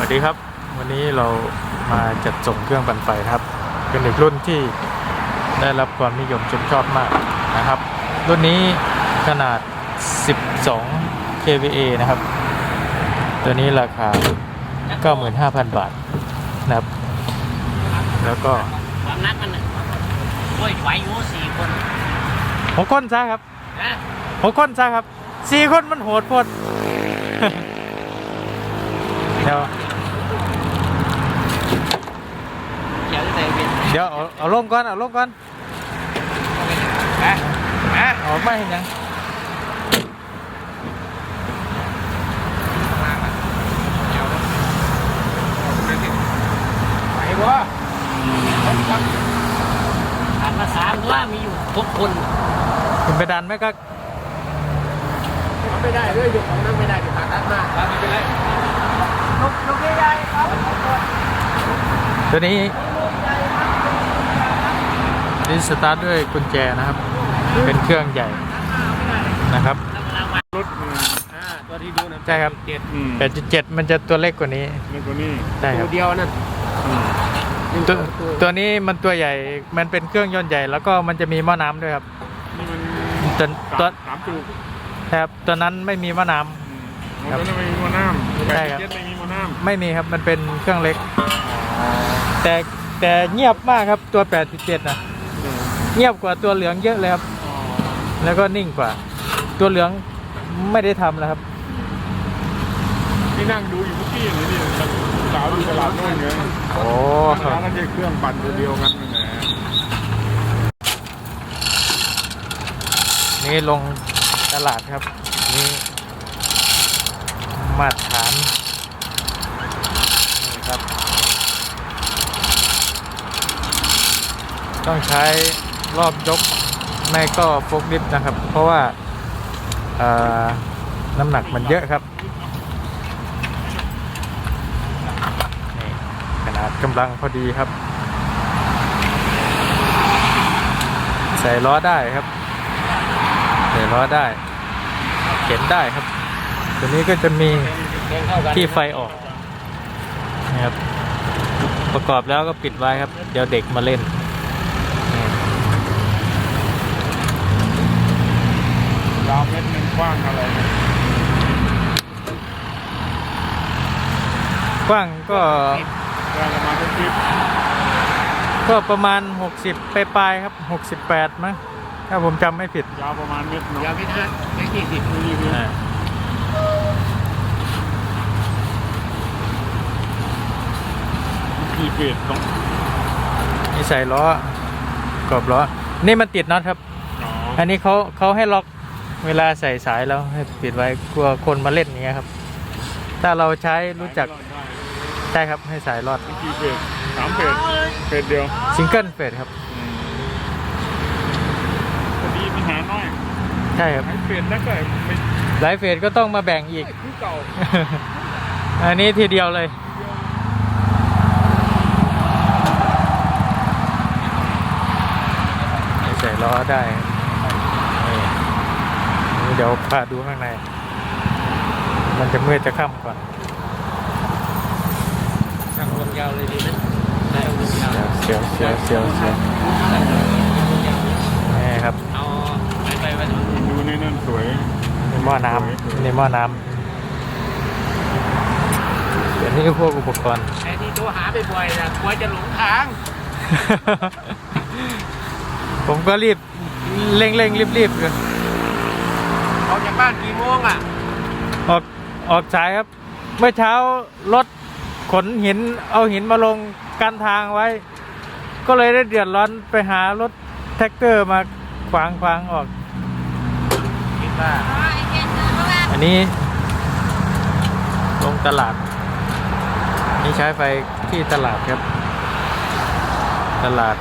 วัสดีครับ วันนี้เรามาจัดส่งเครื่องปั่นไฟนะครับ เป็นอีกรุ่นที่ได้รับความนิยมชมชอบมากนะครับ รุ่นนี้ขนาด 12 kVA นะครับ ตัวนี้ราคา 95,000 บาทนะครับ แล้วก็ความนักมันน่ะโอ้ยไหวอยู่สี่คนหกคนซะครับนะหกคนซะครับสี่คนมันโหดโพดเดี๋ยว เดี๋ยวจะใส่เป็น เดี๋ยวเอาเอาลงก่อนเอาลงก่อนนะนะเอาไม่เห็นยังไหวบ่ผ่านมาสามตัวมีอยู่หกคนคุณไปดันไหมก็ไม่ได้ด้วยยกของนั่งไม่ได้เดี๋ยวขาตัดมาไม่เป็นไรยกยกไม่ได้ครับตัวนี้ นี่สตาร์ทด้วยกุญแจนะครับ เป็นเครื่องใหญ่นะครับรถอ่าตัวที่ดูนะใช่ครับ เจ็ดอืม8.7มันจะตัวเล็กกว่านี้นี่ตัวนี้ใช่คตัรัวบเดียวนั่นอืมตัวตัวนี้มันตัวใหญ่มันเป็นเครื่องยนต์ใหญ่ แล้วก็มันจะมีหม้อน้ำด้วยครับนี่มันตัวตัวสามจุกครับตัวนั้นไม่มีหม้อน้อืมเราตัวนั้นไม่มีมอน้ำใช่ครับ แปดเจ็ดไม่มีมอน้ำไม่มีครับมันเป็นเครื่องเล็กำอ๋อแต่แต่เงียบมากครับตัว 8.7นะอืม เงียบกว่าตัวเหลืองเยอะเลยครับอ๋อแล้วก็นิ่งกว่า ตัวเหลืองไม่ได้ทำแล้วครับ ที่นั่งดูอยู่เมื่อกี้นี่นี่สาวอยู่ตลาดโน่นไงโอ้ร้านนั้นใช้เครื่องปั่นตัวเดียวกันนั่นแหละนี่ลงตลาดครับ นี่มาตรฐานนี่ครับ ต้องใช้ รอบยกไม่ก็โฟกลิฟนะครับ เพราะว่าน้ำหนักมันเยอะครับนี่ขนาดกำลังพอดีครับ ใส่ล้อได้ครับ ใส่ล้อได้ เข็นได้ครับ ตัวนี้ก็จะมีที่ไฟออกนะครับประกอบแล้วก็ปิดไว้ครับ เดี๋ยวเด็กมาเล่น ยาวเมตรหนึ่งกว้างอะไรเนี่ยกว้างก็กว้างประมาณเท่าคลิปก็ประมาณ 60 ปลายๆครับ 68 มั้งถ้าผมจำไม่ผิด ยาวประมาณเมตรเนาะยาวไม่ห้าไม่ยี่สิบนี่คืออ่ากี่เฟสต้องนี่ใส่ล้อกรอบล้อ นี่มันติดน็อตครับอ๋ออันนี้เขาเขาให้ล็อก เวลาใส่สายแล้วให้ปิดไว้กลัวคนมาเล่นอย่างเงี้ยครับ ถ้าเราใช้รู้จักได้ใช่ครับให้สายรอดกี่เฟสสามเฟสเฟสเดียวซิงเกิลเฟสครับพอดีปัญหาน้อยใช่ครับไอ้เฟสนั่นก็ไม่หลายเฟสก็ต้องมาแบ่งอีกคือเก่าอันนี้ทีเดียวเลยใส่ล้อได้นี่นี่ เดี๋ยวพาดูข้างใน มันจะมืดจะค่ำก่อนช่างรวมยาวเลยดีไหมได้รวมยาวเสียวเสียวเสียวเสียวนี่ครับ เอาไปไปไปดูในนั่นสวยนี่หม้อน้ำนี่หม้อน้ำเดี๋ยวนี้พวกอุปกรณ์ไอ้ที่ตัวหาไปบ่อยๆนะกลัวจะหลงทาง ผมก็รีบเร่งเร่งรีบรีบๆเลย ออกจากบ้านกี่โมงอะ ออกออกสายครับ เมื่อเช้ารถขนหินเอาหินมาลงกันทางไว้ ก็เลยได้เดือดร้อนไปหารถแท็กเตอร์มาขวางขวางออก คิดว่าอันนี้ ลงตลาด นี่ใช้ไฟที่ตลาดครับ ตลาด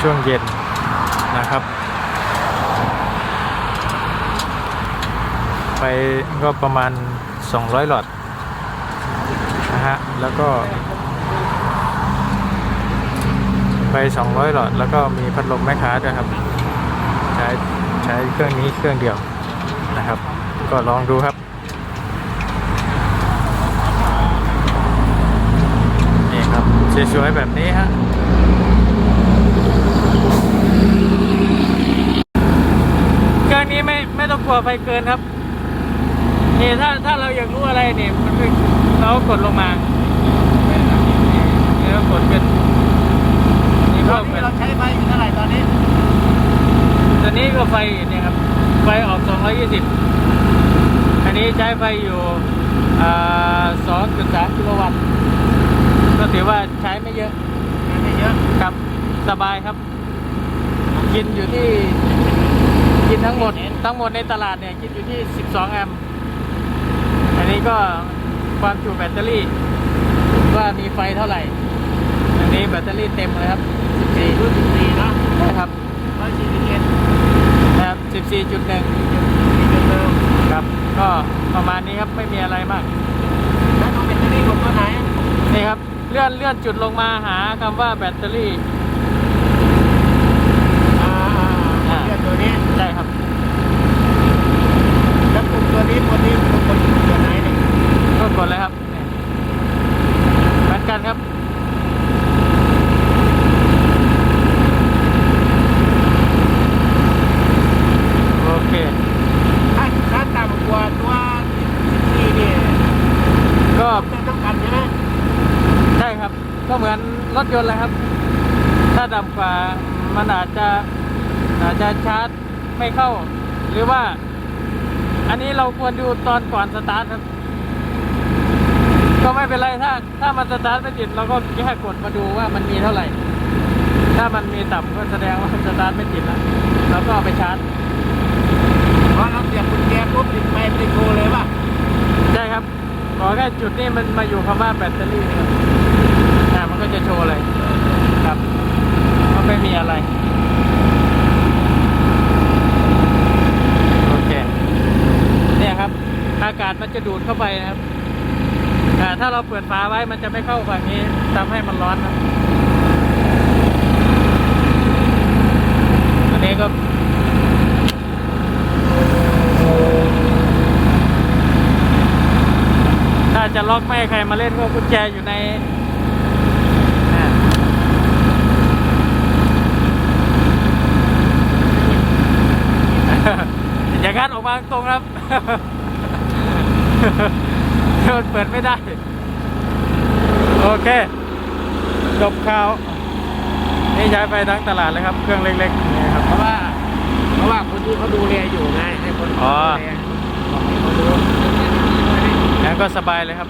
ช่วงเย็นนะครับ ไฟก็ประมาณ 200 หลอดนะฮะแล้วก็ไฟ200 หลอด แล้วก็มีพัดลมแม่ค้าด้วยครับ ใช้ใช้เครื่องนี้เครื่องเดียวนะครับ ก็ลองดูครับสวยๆแบบนี้ฮะเครื่องนี้ไม่ไม่ต้องกลัวไฟเกินครับ นี่ถ้าถ้าเราอยากรู้อะไรเนี่ยมันคือเราก็กดลงมานี่เรากดเป็นนี่ตก็อนเป็นี้นเราใช้ไฟอยู่เท่าไหร่ตอนนี้ตัวนี้ก็ไฟเนี่ยครับ ไฟออก 220 อันนี้ใช้ไฟอยู่อ่า2.3กิโลวัตต์ ก็ถือว่าใช้ไม่เยอะ ไม่เยอะครับสบายครับ กินอยู่ที่ กินทั้งหมด ทั้งหมดในตลาดเนี่ย กินอยู่ที่ 12 แอมป์อั นนี้ก็ความจุแบตเตอรี่ ว่ามีไฟเท่าไหร่ อันนี้แบตเตอรี่เต็มเลยครับสี่รุ่นสิบสี่เนาะ14นะครับร้อยสี่สิบเอ็ดนะครับ14.1สี่จุดหนึ่งครับ ก็ประมาณนี้ครับไม่มีอะไรมากแล้วตัวแบตเตอรี่ของตัวไหนนี่ครับเลื่อนเลื่อนจุดลงมาหาคำว่าแบตเตอรี่อ่าอ่าเลือกตัวนี้ใช่ครับ แล้วปุ่มตัวนี้ตัวนี้ปุ่มกดตัวไหนเนี่ย ก็กดเลยครับนี่เหมือนกันครับโอเคถ้าถ้าต่ำกว่าตัวสิบสี่เนี่ยก็เป็นต้องกันใช่ไหมใช่ครับ ก็เหมือนรถยนต์เลยครับ ถ้าต่ำกว่ามันอาจจะอาจจะชาร์จไม่เข้า หรือว่า อันนี้เราควรดูตอนก่อนสตาร์ทครับ ก็ไม่เป็นไรถ้าถ้ามันสตาร์ทไม่ติดเราก็แค่กดมาดูว่ามันมีเท่าไหร่ ถ้ามันมีต่ำก็แสดงว่าสตาร์ทไม่ติดแล้วเราก็เอาไปชาร์จพอเราเสียบกุญแจปุ๊บติดไฟติดโชว์เลยป่ะใช่ครับขอแค่จุดนี้มันมาอยู่คำว่าแบตเตอรี่นะครับอ่ามันก็จะโชว์เลยครับก็ไม่มีอะไรโอเคเนี่ยครับ อากาศมันจะดูดเข้าไปนะครับอ่า ถ้าเราเปิดฝาไว้มันจะไม่เข้าฝั่งนี้ทำให้มันร้อนครับอันนี้ก็ถ้าจะล็อกไม่ให้ใครมาเล่นก็กุญแจอยู่ในอ่าอย่างนั้นออกมาตรงครับ มันเปิดไม่ได้ โอเคจบข่าว นี่ใช้ไปทั้งตลาดเลยครับ เครื่องเล็กๆนี่ครับ เพราะว่า เพราะว่าคนที่เขาดูแลอยู่ไงให้คนอ๋อดูแลบอกให้เขาดูงั้นก็สบายเลยครับ